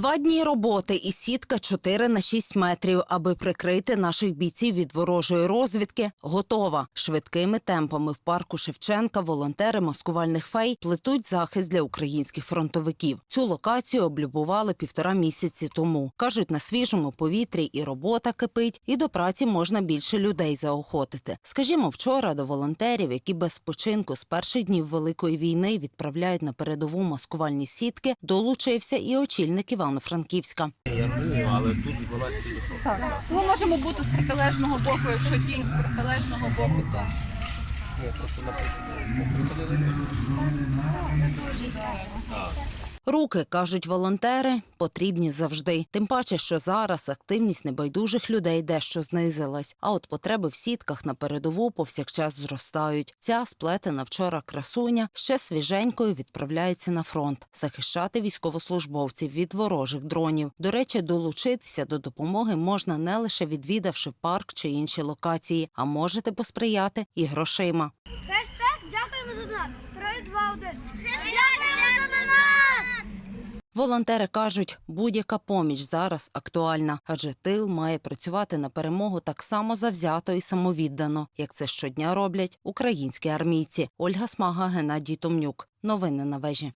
Два дні роботи і сітка 4 на 6 метрів, аби прикрити наших бійців від ворожої розвідки, готова. Швидкими темпами в парку Шевченка волонтери маскувальних фей плетуть захист для українських фронтовиків. Цю локацію облюбували півтора місяці тому. Кажуть, на свіжому повітрі і робота кипить, і до праці можна більше людей заохотити. Скажімо, вчора до волонтерів, які без спочинку з перших днів великої війни відправляють на передову маскувальні сітки, долучився і очільник Івано-Франківська. Я був, але тут була тільки. Ми можемо бути з протилежного боку, якщо тінь з протилежного боку, то Ні, просто наприклад, Руки, кажуть волонтери, потрібні завжди. Тим паче, що зараз активність небайдужих людей дещо знизилась. А от потреби в сітках на передову повсякчас зростають. Ця сплетена вчора красуня ще свіженькою відправляється на фронт захищати військовослужбовців від ворожих дронів. До речі, долучитися до допомоги можна не лише відвідавши парк чи інші локації, а можете посприяти і грошима. Хештег дякуємо за донат. 3, 2, 1. Дякуємо! Волонтери кажуть, будь-яка поміч зараз актуальна, адже тил має працювати на перемогу так само завзято і самовіддано, як це щодня роблять українські армійці. Ольга Смага, Геннадій Томнюк. Новини на вежі.